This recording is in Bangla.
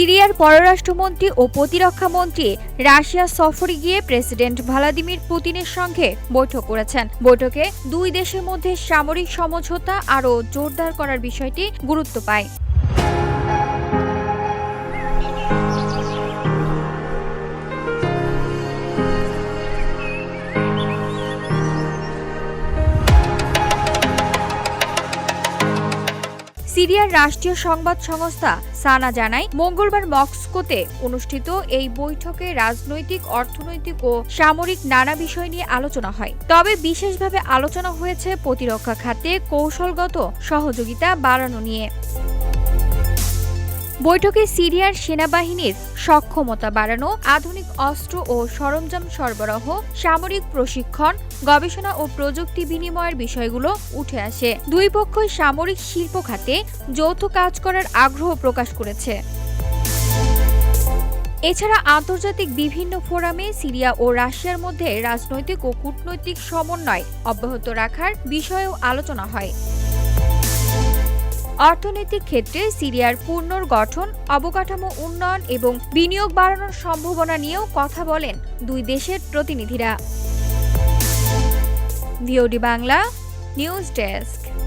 সিরিয়ার পররাষ্ট্রমন্ত্রী ও প্রতিরক্ষা মন্ত্রী রাশিয়া সফরে গিয়ে প্রেসিডেন্ট ভ্লাদিমির পুতিনের সঙ্গে বৈঠক করেছেন। বৈঠকে দুই দেশের মধ্যে সামরিক সমঝোতা আরও জোরদার করার বিষয়টি গুরুত্ব পায়। সিরিয়ার রাষ্ট্রীয় সংবাদ সংস্থা সানা জানায়, মঙ্গলবার মস্কোতে অনুষ্ঠিত এই বৈঠকে রাজনৈতিক, অর্থনৈতিক ও সামরিক নানা বিষয় নিয়ে আলোচনা হয়। তবে বিশেষভাবে আলোচনা হয়েছে প্রতিরক্ষা খাতে কৌশলগত সহযোগিতা বাড়ানো নিয়ে। বৈঠকে সিরিয়ার সেনাবাহিনীর সক্ষমতা বাড়ানো, আধুনিক অস্ত্র ও সরঞ্জাম সরবরাহ, সামরিক প্রশিক্ষণ, গবেষণা ও প্রযুক্তি বিনিময়ের বিষয়গুলো উঠে আসে। দুই পক্ষই সামরিক শিল্প খাতে যৌথ কাজ করার আগ্রহ প্রকাশ করেছে। এছাড়া আন্তর্জাতিক বিভিন্ন ফোরামে সিরিয়া ও রাশিয়ার মধ্যে রাজনৈতিক ও কূটনৈতিক সমন্বয় অব্যাহত রাখার বিষয়েও আলোচনা হয়। অর্থনৈতিক ক্ষেত্রে সিরিয়ার পুনর্গঠন অবকাঠামো উন্নয়ন এবং বিনিয়োগ বাড়ানোর সম্ভাবনা নিয়েও কথা বলেন দুই দেশের প্রতিনিধিরা। Bangla, news desk.